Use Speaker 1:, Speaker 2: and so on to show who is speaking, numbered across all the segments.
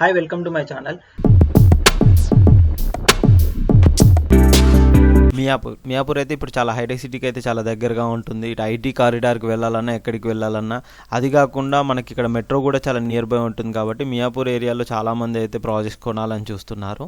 Speaker 1: Hi welcome to my channel
Speaker 2: Miyapur Miyapur అయితే ఇప్పుడు చాలా హైటెక్ సిటీకి అయితే చాలా దగ్గరగా ఉంటుంది. ఇటు ఐటీ కారిడార్కి వెళ్ళాలన్నా ఎక్కడికి వెళ్ళాలన్నా అది కాకుండా మనకి ఇక్కడ మెట్రో కూడా చాలా నియర్ బై ఉంటుంది కాబట్టి మియాపూర్ ఏరియాలో చాలామంది అయితే ప్రాజెక్ట్స్ కొనాలని చూస్తున్నారు.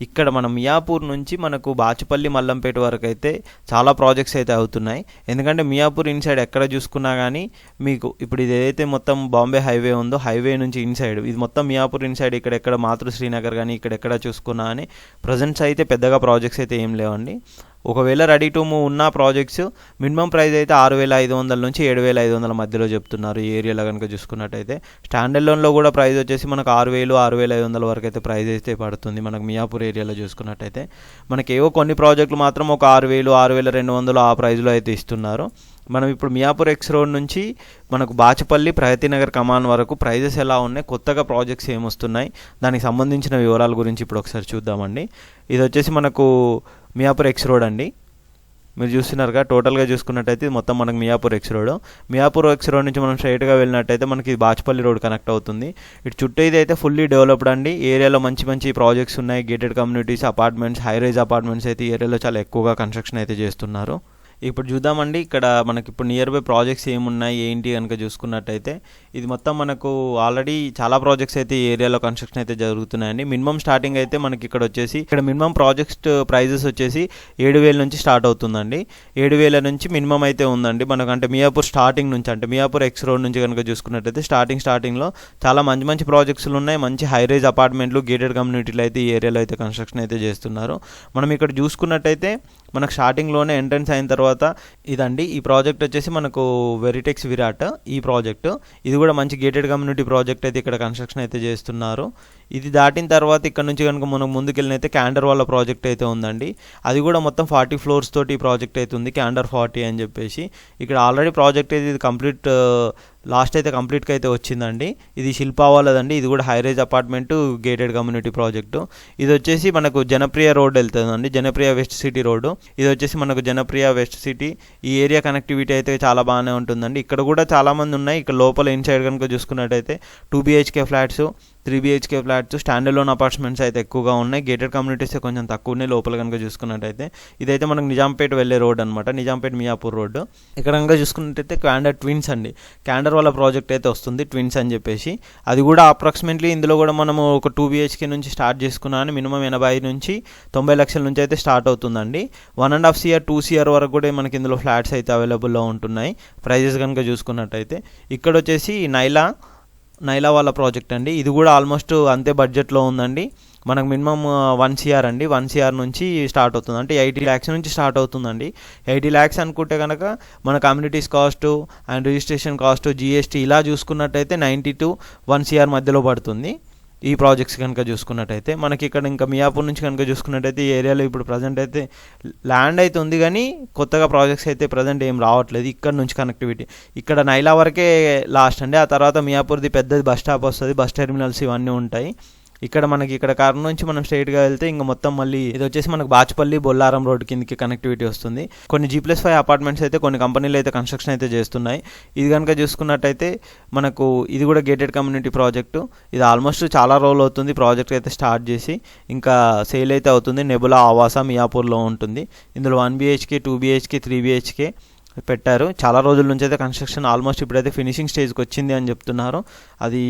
Speaker 2: ఇక్కడ మనం మియాపూర్ నుంచి మనకు బాచుపల్లి మల్లంపేట వరకు అయితే చాలా ప్రాజెక్ట్స్ అయితే అవుతున్నాయి. ఎందుకంటే మియాపూర్ ఇన్సైడ్ ఎక్కడ చూసుకున్నా కానీ మీకు ఇప్పుడు ఇది ఏదైతే మొత్తం బాంబే హైవే ఉందో హైవే నుంచి ఇన్సైడ్ ఇది మొత్తం మియాపూర్ ఇన్సైడ్ ఇక్కడ ఎక్కడ మాతృ శ్రీనగర్ కానీ ఇక్కడ ఎక్కడ చూసుకున్నా కానీ ప్రజెంట్స్ అయితే పెద్దగా ప్రాజెక్ట్స్ అయితే ఏం లేవండి. ఒకవేళ రెడీ టు మూవ్ ఉన్న ప్రాజెక్ట్స్ మినిమం ప్రైస్ అయితే ఆరు వేల ఐదు వందల నుంచి ఏడు వేల ఐదు వందల మధ్యలో చెప్తున్నారు. ఈ ఏరియాలో కనుక చూసుకున్నట్టయితే స్టాండర్డ్ లోన్లో కూడా ప్రైస్ వచ్చేసి మనకు ఆరు వేలు ఆరు వేల ఐదు వందల వరకు అయితే ప్రైస్ అయితే పడుతుంది మనకు మియాపూర్ ఏరియాలో చూసుకున్నట్టయితే. మనకి ఏవో కొన్ని ప్రాజెక్టులు మాత్రం ఒక ఆరు వేలు ఆరు వేల రెండు వందలు ఆ ప్రైస్లో అయితే ఇస్తున్నారు. మనం ఇప్పుడు మియాపూర్ ఎక్స్ రోడ్ నుంచి మనకు బాచపల్లి ప్రగతినగర్ కమాన్ వరకు ప్రైజెస్ ఎలా ఉన్నాయి కొత్తగా ప్రాజెక్ట్స్ ఏమొస్తున్నాయి దానికి సంబంధించిన వివరాల గురించి ఇప్పుడు ఒకసారి చూద్దామండి. ఇది వచ్చేసి మనకు మియాపూర్ ఎక్స్ రోడ్ అండి. మీరు చూస్తున్నారుగా టోటల్గా చూసుకున్నట్టయితే మొత్తం మనకు Miyapur X road. Miyapur X road నుంచి మనం స్ట్రైట్గా వెళ్ళినట్టయితే మనకి బాచ్పల్లి రోడ్ కనెక్ట్ అవుతుంది. ఇటు చుట్టూ ఇది అయితే ఫుల్లీ డెవలప్డ్ అండి. ఏరియాలో మంచి మంచి ప్రాజెక్ట్స్ ఉన్నాయి. Gated communities apartments high rise apartments అయితే ఏరియాలో చాలా ఎక్కువగా కన్స్ట్రక్షన్ అయితే చేస్తున్నారు. ఇప్పుడు చూద్దామండి. ఇక్కడ మనకి ఇప్పుడు నియర్ బై ప్రాజెక్ట్స్ ఏమున్నాయి ఏంటి కనుక చూసుకున్నట్టయితే ఇది మొత్తం మనకు ఆల్రెడీ చాలా ప్రాజెక్ట్స్ అయితే ఏరియాలో కన్స్ట్రక్షన్ అయితే జరుగుతున్నాయండి. మినిమం స్టార్టింగ్ అయితే మనకి ఇక్కడ వచ్చేసి ఇక్కడ మినిమం ప్రాజెక్ట్ ప్రైజెస్ వచ్చేసి ఏడు వేల నుంచి స్టార్ట్ అవుతుందండి. ఏడు వేల నుంచి మినిమం అయితే ఉందండి. మనకు అంటే మియాపూర్ స్టార్టింగ్ నుంచి అంటే మియాపూర్ ఎక్స్ రోడ్ నుంచి కనుక చూసుకున్నట్టయితే స్టార్టింగ్ స్టార్టింగ్లో చాలా మంచి మంచి ప్రాజెక్ట్స్లు ఉన్నాయి. మంచి హైరేజ్ అపార్ట్మెంట్లు గేటెడ్ కమ్యూనిటీలు అయితే ఈ ఏరియాలో అయితే కన్స్ట్రక్షన్ అయితే చేస్తున్నారు. మనం ఇక్కడ చూసుకున్నట్టయితే మనకు స్టార్టింగ్లోనే ఎంట్రన్స్ అయిన తర్వాత తర్వాత ఇదండి ఈ ప్రాజెక్ట్ వచ్చేసి మనకు వెరిటెక్స్ విరాట్ ఈ ప్రాజెక్టు. ఇది కూడా మంచి గేటెడ్ కమ్యూనిటీ ప్రాజెక్ట్ అయితే ఇక్కడ కన్స్ట్రక్షన్ అయితే చేస్తున్నారు. ఇది దాటిన తర్వాత ఇక్కడ నుంచి కనుక మనం ముందుకెళ్ళినైతే క్యాండర్ వాళ్ళ ప్రాజెక్ట్ అయితే ఉందండి. అది కూడా మొత్తం ఫార్టీ ఫ్లోర్స్ తోటి ఈ ప్రాజెక్ట్ అయితే ఉంది క్యాండర్ ఫార్టీ అని చెప్పేసి. ఇక్కడ ఆల్రెడీ ప్రాజెక్ట్ అయితే ఇది కంప్లీట్ లాస్ట్ అయితే కంప్లీట్గా అయితే వచ్చిందండి. ఇది శిల్పావాలదండి. ఇది కూడా high rise apartment gated community project. ఇది వచ్చేసి మనకు జనప్రియ రోడ్ వెళ్తుందండి. Janapriya west city road. ఇది వచ్చేసి మనకు జనప్రియ వెస్ట్ సిటీ. ఈ ఏరియా కనెక్టివిటీ అయితే చాలా బాగానే ఉంటుందండి. ఇక్కడ కూడా చాలామంది ఉన్నాయి. ఇక్కడ లోపల ఇన్సైడ్ కనుక చూసుకున్నట్టయితే two BHK flats three BHK flats standalone apartments అయితే ఎక్కువగా ఉన్నాయి. గేటెడ్ కమ్యూనిటీస్ కొంచెం తక్కువ ఉన్నాయి లోపల కనుక చూసుకున్నట్టయితే. ఇదైతే మనకు నిజాంపేట వెళ్ళే రోడ్ అనమాట నిజాంపేట మియాపూర్ రోడ్ ఇక్కడ కనుక చూసుకున్నట్టయితే క్యాండర్ ట్విన్స్ అండి. క్యాండర్ వాళ్ళ ప్రాజెక్ట్ అయితే వస్తుంది ట్విన్స్ అని చెప్పేసి. అది కూడా అప్రాక్సిమేట్లీ ఇందులో కూడా మనము ఒక టూ బీహెచ్కే నుంచి స్టార్ట్ చేసుకున్నాను మినిమం ఎనభై నుంచి తొంభై లక్షల నుంచి అయితే స్టార్ట్ అవుతుందండి. One and half CR two CR వరకు కూడా మనకి ఇందులో ఫ్లాట్స్ అయితే అవైలబుల్లో ఉంటున్నాయి. ప్రైజెస్ కనుక చూసుకున్నట్టయితే. ఇక్కడ వచ్చేసి నైలా నైలా వాళ్ళ ప్రాజెక్ట్ అండి. ఇది కూడా ఆల్మోస్ట్ అంతే బడ్జెట్లో ఉందండి. మనకు మినిమం వన్ సిఆర్ అండి. వన్ సిఆర్ నుంచి స్టార్ట్ అవుతుంది. అంటే ఎయిటీ ల్యాక్స్ నుంచి స్టార్ట్ అవుతుందండి. ఎయిటీ ల్యాక్స్ అనుకుంటే కనుక మన communities cost and registration cost GST ఇలా చూసుకున్నట్టయితే నైంటీ టు వన్ సిఆర్ మధ్యలో పడుతుంది. ఈ ప్రాజెక్ట్స్ కనుక చూసుకున్నట్టయితే. మనకి ఇక్కడ ఇంకా మియాపూర్ నుంచి కనుక చూసుకున్నట్టయితే ఈ ఏరియాలో ఇప్పుడు ప్రజెంట్ అయితే ల్యాండ్ అయితే ఉంది కానీ కొత్తగా ప్రాజెక్ట్స్ అయితే ప్రజెంట్ ఏం రావట్లేదు. ఇక్కడ నుంచి కనెక్టివిటీ ఇక్కడ నైలా వరకే లాస్ట్ అండి. ఆ తర్వాత మియాపూర్ది పెద్దది బస్ స్టాప్ వస్తుంది బస్ టెర్మినల్స్ ఇవన్నీ ఉంటాయి. ఇక్కడ మనకి ఇక్కడ కారణం నుంచి మనం స్ట్రైట్గా వెళ్తే ఇంకా మొత్తం మళ్ళీ ఇది వచ్చేసి మనకు బాచ్పల్లి బొల్లారం రోడ్ కిందకి కనెక్టివిటీ వస్తుంది. కొన్ని జీ ప్లస్ ఫైవ్ అపార్ట్మెంట్స్ అయితే కొన్ని కంపెనీలు అయితే కన్స్ట్రక్షన్ అయితే చేస్తున్నాయి. ఇది కనుక చూసుకున్నట్టయితే మనకు ఇది కూడా గేటెడ్ కమ్యూనిటీ ప్రాజెక్టు ఇది ఆల్మోస్ట్ చాలా రోజులు అవుతుంది ప్రాజెక్ట్ అయితే స్టార్ట్ చేసి. ఇంకా సేల్ అయితే అవుతుంది. నెబులా ఆవాస మియాపూర్లో ఉంటుంది. ఇందులో one BHK two BHK three BHK పెట్టారు. చాలా రోజుల నుంచి అయితే కన్స్ట్రక్షన్ ఆల్మోస్ట్ ఇప్పుడైతే ఫినిషింగ్ స్టేజ్కి వచ్చింది అని చెప్తున్నారు. అది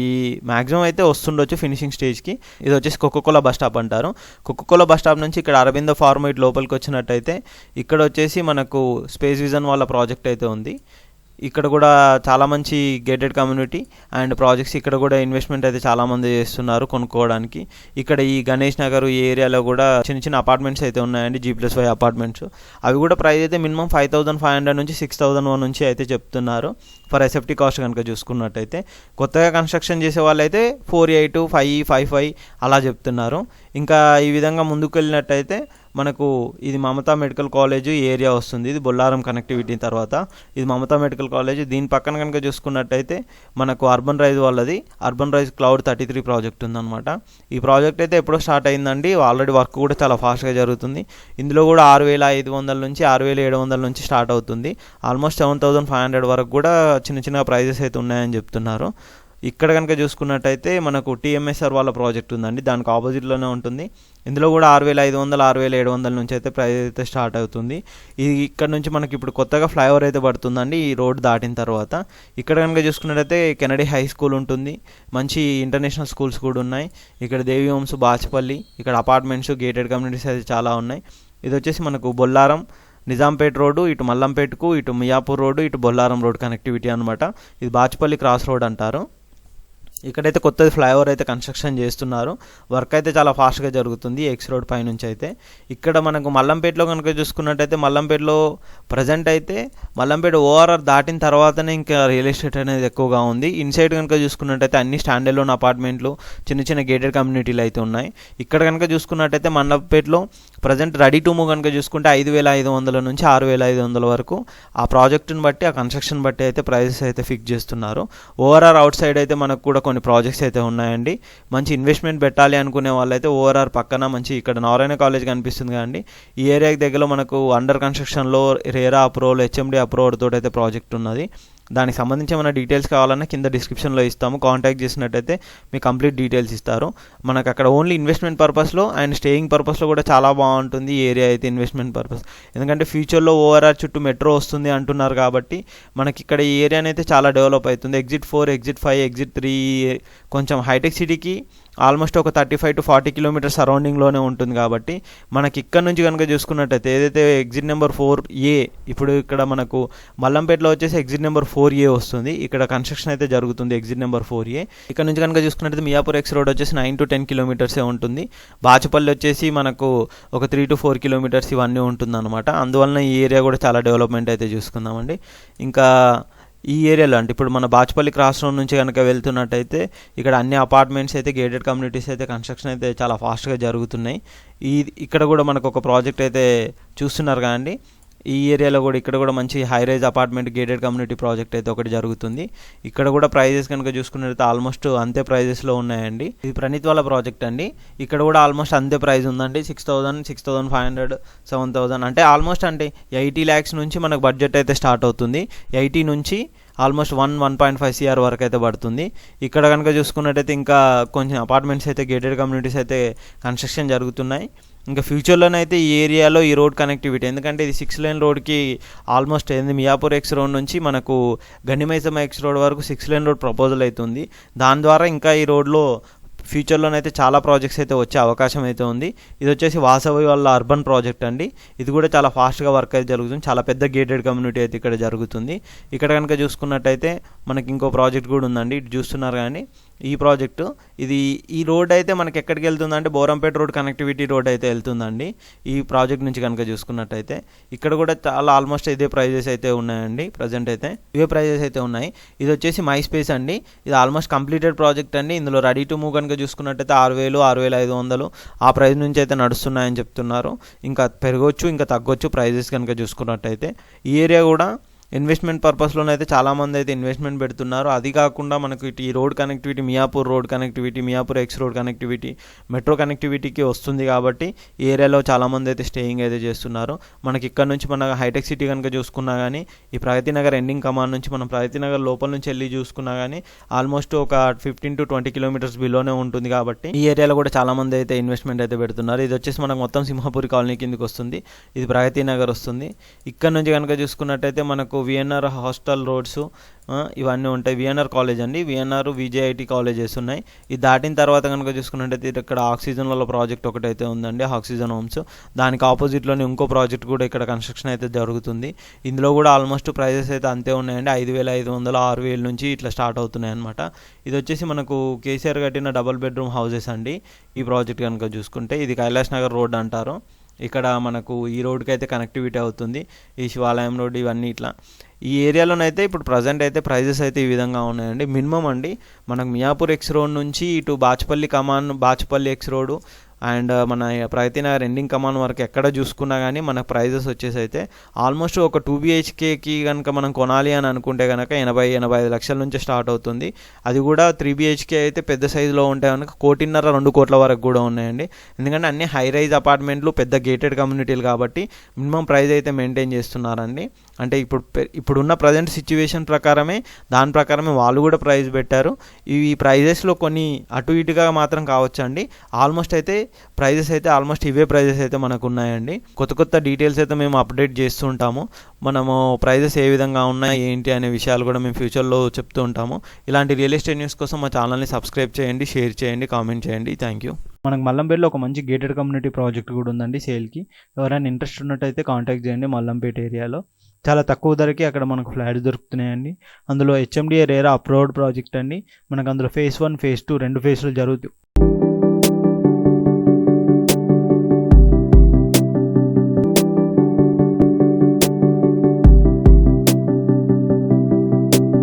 Speaker 2: మ్యాక్సిమం అయితే వస్తుండొచ్చు ఫినిషింగ్ స్టేజ్కి ఇది వచ్చేసి కొక్కకోలా బస్ స్టాప్ అంటారు. కొక్కకోలా బస్ స్టాప్ నుంచి ఇక్కడ అరవింద ఫార్మేట్ లోపలికి వచ్చినట్టయితే ఇక్కడ వచ్చేసి మనకు స్పేస్ విజన్ వాళ్ళ ప్రాజెక్ట్ అయితే ఉంది. ఇక్కడ కూడా చాలా మంచి గేటెడ్ కమ్యూనిటీ అండ్ ప్రాజెక్ట్స్ ఇక్కడ కూడా ఇన్వెస్ట్మెంట్ అయితే చాలామంది చేస్తున్నారు కొనుక్కోవడానికి. ఇక్కడ ఈ గణేష్ నగర్ ఈ ఏరియాలో కూడా చిన్న చిన్న అపార్ట్మెంట్స్ అయితే ఉన్నాయండి జీ ప్లస్ ఫైవ్ అపార్ట్మెంట్స్ అవి కూడా ప్రైస్ అయితే minimum five thousand five hundred నుంచి సిక్స్ థౌసండ్ వన్ నుంచి అయితే చెప్తున్నారు ఫర్ ఎస్ఎఫ్టీ కాస్ట్ కనుక చూసుకున్నట్టయితే. కొత్తగా కన్స్ట్రక్షన్ చేసే వాళ్ళైతే four eight five five five అలా చెప్తున్నారు. ఇంకా ఈ విధంగా ముందుకు వెళ్ళినట్టయితే మనకు ఇది మమతా మెడికల్ కాలేజ్ ఏరియా వస్తుంది. ఇది బొల్లారం కనెక్టివిటీ తర్వాత. ఇది మమతా మెడికల్ కాలేజ్. దీని పక్కన కనుక చూసుకున్నట్టయితే మనకు అర్బన్ రైజ్ వాళ్ళది. Urban rise cloud thirty three project ఉందన్నమాట. ఈ ప్రాజెక్ట్ అయితే ఎప్పుడో స్టార్ట్ అయిందండి. ఆల్రెడీ వర్క్ కూడా చాలా ఫాస్ట్గా జరుగుతుంది. ఇందులో కూడా ఆరు వేల ఐదు వందల నుంచి ఆరు వేల ఏడు వందల నుంచి స్టార్ట్ అవుతుంది. Almost seven thousand five hundred వరకు కూడా చిన్న చిన్న ప్రైజెస్ అయితే ఉన్నాయని చెప్తున్నారు. ఇక్కడ కనుక చూసుకున్నట్టయితే మనకు టీఎంఎస్ఆర్ వాళ్ళ ప్రాజెక్ట్ ఉందండి. దానికి ఆపోజిట్లోనే ఉంటుంది. ఇందులో కూడా ఆరు వేల ఐదు వందలు ఆరు వేల ఏడు వందల నుంచి అయితే ప్రైస్ అయితే స్టార్ట్ అవుతుంది. ఇది ఇక్కడ నుంచి మనకి ఇప్పుడు కొత్తగా ఫ్లైఓవర్ అయితే పడుతుందండి ఈ రోడ్ దాటిన తర్వాత. ఇక్కడ కనుక చూసుకున్నట్టయితే కెనడీ హై స్కూల్ ఉంటుంది. మంచి ఇంటర్నేషనల్ స్కూల్స్ కూడా ఉన్నాయి. ఇక్కడ దేవి హోమ్స్ బాచ్పల్లి ఇక్కడ అపార్ట్మెంట్స్ గేటెడ్ కమ్యూనిటీస్ అయితే చాలా ఉన్నాయి. ఇది వచ్చేసి మనకు బొల్లారం నిజాంపేట రోడ్డు ఇటు మల్లంపేటకు ఇటు మియాపూర్ రోడ్డు ఇటు బొల్లారం రోడ్ కనెక్టివిటీ అనమాట ఇది బాచుపల్లి క్రాస్ రోడ్ అంటారు. ఇక్కడైతే కొత్తది ఫ్లైఓవర్ అయితే కన్స్ట్రక్షన్ చేస్తున్నారు. వర్క్ అయితే చాలా ఫాస్ట్గా జరుగుతుంది ఎక్స్ రోడ్ పైనుంచి అయితే ఇక్కడ మనకు మల్లంపేటలో కనుక చూసుకున్నట్టయితే మల్లంపేటలో ప్రజెంట్ అయితే మల్లంపేట ఓఆర్ఆర్ దాటిన తర్వాతనే ఇంకా రియల్ ఎస్టేట్ అనేది ఎక్కువగా ఉంది. ఇన్సైడ్ కనుక చూసుకున్నట్టయితే అన్ని స్టాండ్ లోన్ అపార్ట్మెంట్లు చిన్న చిన్న గేటెడ్ కమ్యూనిటీలు అయితే ఉన్నాయి. ఇక్కడ కనుక చూసుకున్నట్టయితే మల్లంపేటలో ప్రజెంట్ రెడీ టు మూవ్ కనుక చూసుకుంటే ఐదు వేల ఐదు వందల నుంచి ఆరు వేల ఐదు వందల వరకు ఆ ప్రాజెక్టుని బట్టి ఆ కన్స్ట్రక్షన్ బట్టి అయితే ప్రైజెస్ అయితే ఫిక్స్ చేస్తున్నారు. ఓవరాల్ అవుట్ సైడ్ అయితే మనకు కూడా కొన్ని ప్రాజెక్ట్స్ అయితే ఉన్నాయండి. మంచి ఇన్వెస్ట్మెంట్ పెట్టాలి అనుకునే వాళ్ళైతే ఓవరాల్ పక్కన మంచి ఇక్కడ నారాయణ కాలేజ్ కనిపిస్తుంది కదండి. ఈ ఏరియాకి దగ్గరలో మనకు అండర్ కన్స్ట్రక్షన్లో రేరా అప్రూవల్ హెచ్ఎండి అప్రూవల్ తోటి అయితే ప్రాజెక్ట్ ఉన్నది. దానికి సంబంధించి ఏమైనా డీటెయిల్స్ కావాలన్నా కింద డిస్క్రిప్షన్లో ఇస్తాము. కాంటాక్ట్ చేసినట్టయితే మీకు కంప్లీట్ డీటెయిల్స్ ఇస్తారు. మనకు అక్కడ ఓన్లీ ఇన్వెస్ట్మెంట్ పర్పస్లో అండ్ స్టేయింగ్ పర్పస్లో కూడా చాలా బాగుంటుంది ఏరియా అయితే ఇన్వెస్ట్మెంట్ పర్పస్ ఎందుకంటే ఫ్యూచర్లో ఓవరాల్ చుట్టూ మెట్రో వస్తుంది అంటున్నారు కాబట్టి మనకి ఇక్కడ ఈ ఏరియానైతే అయితే చాలా డెవలప్ అవుతుంది. Exit four exit five exit three కొంచెం హైటెక్ సిటీకి ఆల్మోస్ట్ ఒక thirty five to forty kilometer సరౌండింగ్లోనే ఉంటుంది కాబట్టి మనకి ఇక్కడ నుంచి కనుక చూసుకున్నట్టయితే ఏదైతే ఎగ్జిట్ నెంబర్ ఫోర్ ఏ ఇప్పుడు ఇక్కడ మనకు మల్లంపేటలో వచ్చేసి ఎగ్జిట్ నెంబర్ ఫోర్ ఏ వస్తుంది. ఇక్కడ కన్స్ట్రక్షన్ అయితే జరుగుతుంది ఎగ్జిట్ నెంబర్ ఫోర్ ఏ ఇక్కడ నుంచి కనుక చూసుకున్నట్టయితే మియాపూర్ ఎక్స్ రోడ్ వచ్చేసి నైన్ టు టెన్ కిలోమీటర్సే ఉంటుంది. బాచుపల్లి వచ్చేసి మనకు ఒక త్రీ టు ఫోర్ కిలోమీటర్స్ ఇవన్నీ ఉంటుంది అనమాట అందువలన ఈ ఏరియా కూడా చాలా డెవలప్మెంట్ అయితే చూసుకుందామండి. ఇంకా ఈ ఏరియాలో అంటే ఇప్పుడు మన బాచుపల్లి క్రాస్ రోడ్ నుంచి కనుక వెళ్తున్నట్టయితే ఇక్కడ అన్ని అపార్ట్మెంట్స్ అయితే గేటెడ్ కమ్యూనిటీస్ అయితే కన్స్ట్రక్షన్ అయితే చాలా ఫాస్ట్గా జరుగుతున్నాయి. ఈ ఇక్కడ కూడా మనకు ఒక ప్రాజెక్ట్ అయితే చూస్తున్నారు కదండి. ఈ ఏరియాలో కూడా ఇక్కడ కూడా మంచి high rise apartment gated community project అయితే ఒకటి జరుగుతుంది. ఇక్కడ కూడా ప్రైజెస్ కనుక చూసుకున్నట్లయితే ఆల్మోస్ట్ అంతే ప్రైజెస్లో ఉన్నాయండి. ఇది ప్రణీత్ వాళ్ళ ప్రాజెక్ట్ అండి. ఇక్కడ కూడా ఆల్మోస్ట్ అంతే ప్రైస్ ఉందండి. Six thousand six thousand five hundred seven thousand అంటే ఆల్మోస్ట్ అంటే ఎయిటీ ల్యాక్స్ నుంచి మనకు బడ్జెట్ అయితే స్టార్ట్ అవుతుంది. ఎయిటీ నుంచి almost one one point five CR వరకు అయితే పడుతుంది. ఇక్కడ కనుక చూసుకున్నట్టయితే ఇంకా కొంచెం అపార్ట్మెంట్స్ అయితే గేటెడ్ కమ్యూనిటీస్ అయితే కన్స్ట్రక్షన్ జరుగుతున్నాయి. ఇంకా ఫ్యూచర్లోనైతే ఈ ఏరియాలో ఈ రోడ్ కనెక్టివిటీ ఎందుకంటే ఇది సిక్స్ లైన్ రోడ్కి ఆల్మోస్ట్ ఏంది? మియాపూర్ ఎక్స్ రోడ్ నుంచి మనకు గండిమైసమ్మ ఎక్స్ రోడ్ వరకు సిక్స్ లైన్ రోడ్ ప్రపోజల్ అవుతుంది దాని ద్వారా ఇంకా ఈ రోడ్లో ఫ్యూచర్లోనైతే చాలా ప్రాజెక్ట్స్ అయితే వచ్చే అవకాశం అయితే ఉంది. ఇది వచ్చేసి వాసవి వాళ్ళ అర్బన్ ప్రాజెక్ట్ అండి. ఇది కూడా చాలా ఫాస్ట్గా వర్క్ అయితే జరుగుతుంది. చాలా పెద్ద గేటెడ్ కమ్యూనిటీ అయితే ఇక్కడ జరుగుతుంది. ఇక్కడ కనుక చూసుకున్నట్టయితే మనకి ఇంకో ప్రాజెక్ట్ కూడా ఉందండి. ఇటు చూస్తున్నారు కానీ ఈ ప్రాజెక్టు. ఇది ఈ రోడ్ అయితే మనకి ఎక్కడికి వెళ్తుందంటే బోరంపేట రోడ్ కనెక్టివిటీ రోడ్ అయితే వెళ్తుందండి. ఈ ప్రాజెక్ట్ నుంచి కనుక చూసుకున్నట్టయితే ఇక్కడ కూడా చాలా ఆల్మోస్ట్ ఇదే ప్రైజెస్ అయితే ఉన్నాయండి ప్రజెంట్ అయితే. ఇవే ప్రైజెస్ అయితే ఉన్నాయి. ఇది వచ్చేసి మై స్పేస్ అండి. ఇది ఆల్మోస్ట్ కంప్లీటెడ్ ప్రాజెక్ట్ అండి. ఇందులో రెడీ టు మూవ్ కనుక చూసుకున్నట్టయితే ఆరు వేలు ఆరు వేల ఐదు వందలు ఆ ప్రైస్ నుంచి అయితే నడుస్తున్నాయని చెప్తున్నారు. ఇంకా పెరగవచ్చు ఇంకా తగ్గొచ్చు ప్రైజెస్ కనుక చూసుకున్నట్టయితే. ఈ ఏరియా కూడా ఇన్వెస్ట్మెంట్ పర్పస్లోనైతే చాలామంది అయితే ఇన్వెస్ట్మెంట్ పెడుతున్నారు. అది కాకుండా మనకు ఈ road connectivity Miyapur road connectivity Miyapur X road connectivity metro కనెక్టివిటీకి వస్తుంది కాబట్టి ఈ ఏరియాలో చాలామంది అయితే స్టేయింగ్ అయితే చేస్తున్నారు. మనకి ఇక్కడ నుంచి మన హైటెక్ సిటీ కనుక చూసుకున్నా కానీ ఈ ప్రగతి నగర్ ఎండింగ్ కమాండ్ నుంచి మనం ప్రగతి నగర్ లోపల నుంచి వెళ్ళి చూసుకున్నా కానీ ఆల్మోస్ట్ ఒక ఫిఫ్టీన్ టు ట్వంటీ కిలోమీటర్స్ బిలోనే ఉంటుంది కాబట్టి ఈ ఏరియాలో కూడా చాలామంది అయితే ఇన్వెస్ట్మెంట్ అయితే పెడుతున్నారు. ఇది వచ్చేసి మనకు మొత్తం సింహపూరి కాలనీ కిందకి వస్తుంది. ఇది ప్రగతి నగర్ వస్తుంది. ఇక్కడ నుంచి కనుక చూసుకున్నట్టయితే మనకు విఎన్ఆర్ హాస్టల్ రోడ్స్ ఇవన్నీ ఉంటాయి. విఎన్ఆర్ కాలేజ్ అండి. విఎన్ఆర్ విజేఐటి కాలేజెస్ ఉన్నాయి. ఇది దాటిన తర్వాత కనుక చూసుకున్నట్టయితే ఇక్కడ ఆక్సిజన్ వల్ల ప్రాజెక్ట్ ఒకటి అయితే ఉందండి ఆక్సిజన్ హోమ్స్. దానికి ఆపోజిట్లోనే ఇంకో ప్రాజెక్ట్ కూడా ఇక్కడ కన్స్ట్రక్షన్ అయితే జరుగుతుంది. ఇందులో కూడా ఆల్మోస్ట్ ప్రైజెస్ అయితే అంతే ఉన్నాయండి. ఐదు వేల ఐదు వందలు ఆరు వేల నుంచి ఇట్లా స్టార్ట్ అవుతున్నాయి అనమాట ఇది వచ్చేసి మనకు కేసీఆర్ కట్టిన డబల్ బెడ్రూమ్ హౌసెస్ అండి. ఈ ప్రాజెక్ట్ కనుక చూసుకుంటే ఇది కైలాష్ నగర్ రోడ్ అంటారు. ఇక్కడ మనకు ఈ రోడ్కి అయితే కనెక్టివిటీ అవుతుంది ఈ శివాలయం రోడ్ ఇవన్నీ ఇట్లా. ఈ ఏరియాలోనైతే ఇప్పుడు ప్రజెంట్ అయితే ప్రైజెస్ అయితే ఈ విధంగా ఉన్నాయండి. మినిమం అండి మనకు మియాపూర్ ఎక్స్ రోడ్ నుంచి ఇటు బాచుపల్లి కమాన్ బాచుపల్లి ఎక్స్ రోడ్ అండ్ మన ప్రగతి నగర్ ఎండింగ్ కమాన్ వరకు ఎక్కడ చూసుకున్నా కానీ మన ప్రైజెస్ వచ్చేసి అయితే ఆల్మోస్ట్ ఒక టూ బిహెచ్కేకి కనుక మనం కొనాలి అని అనుకుంటే కనుక ఎనభై ఎనభై ఐదు లక్షల నుంచి స్టార్ట్ అవుతుంది. అది కూడా త్రీ బిహెచ్కే అయితే పెద్ద సైజులో ఉంటే కనుక కోటిన్నర రెండు కోట్ల వరకు కూడా ఉన్నాయండి. ఎందుకంటే అన్ని హై రైజ్ అపార్ట్మెంట్లు పెద్ద గేటెడ్ కమ్యూనిటీలు కాబట్టి మినిమం ప్రైస్ అయితే మెయింటైన్ చేస్తున్నారండి. అంటే ఇప్పుడు ఇప్పుడున్న ప్రజెంట్ సిచ్యువేషన్ ప్రకారమే దాని ప్రకారమే వాళ్ళు కూడా ప్రైజ్ పెట్టారు. ఇవి ప్రైజెస్లో కొన్ని అటు ఇటుగా మాత్రం కావచ్చు అండి ఆల్మోస్ట్ అయితే ప్రైజెస్ అయితే ఆల్మోస్ట్ ఇవే ప్రైజెస్ అయితే మనకు ఉన్నాయండి కొత్త కొత్త డీటెయిల్స్ అయితే మేము అప్డేట్ చేస్తూ ఉంటాము మనము ప్రైజెస్ ఏ విధంగా ఉన్నాయి ఏంటి అనే విషయాలు కూడా మేము ఫ్యూచర్లో చెప్తూ ఉంటాము ఇలాంటి రియల్ ఎస్టేట్ న్యూస్ కోసం మా ఛానల్ని సబ్స్క్రైబ్ చేయండి షేర్ చేయండి కామెంట్ చేయండి. థ్యాంక్ యూ
Speaker 1: మనకు మల్లంపేటలో ఒక మంచి గేటెడ్ కమ్యూనిటీ ప్రాజెక్ట్ కూడా ఉందండి సేల్కి. ఎవరైనా ఇంట్రెస్ట్ ఉన్నట్టయితే కాంటాక్ట్ చేయండి మల్లంపేట ఏరియాలో. చాలా తక్కువ ధరకి అక్కడ మనకు ఫ్లాట్స్ దొరుకుతున్నాయండి. అందులో హెచ్ఎండిఏ రేరా అప్రోడ్ ప్రాజెక్ట్ అండి. మనకు అందులో ఫేజ్ వన్ ఫేజ్ టూ రెండు ఫేజ్లు జరుగుతూ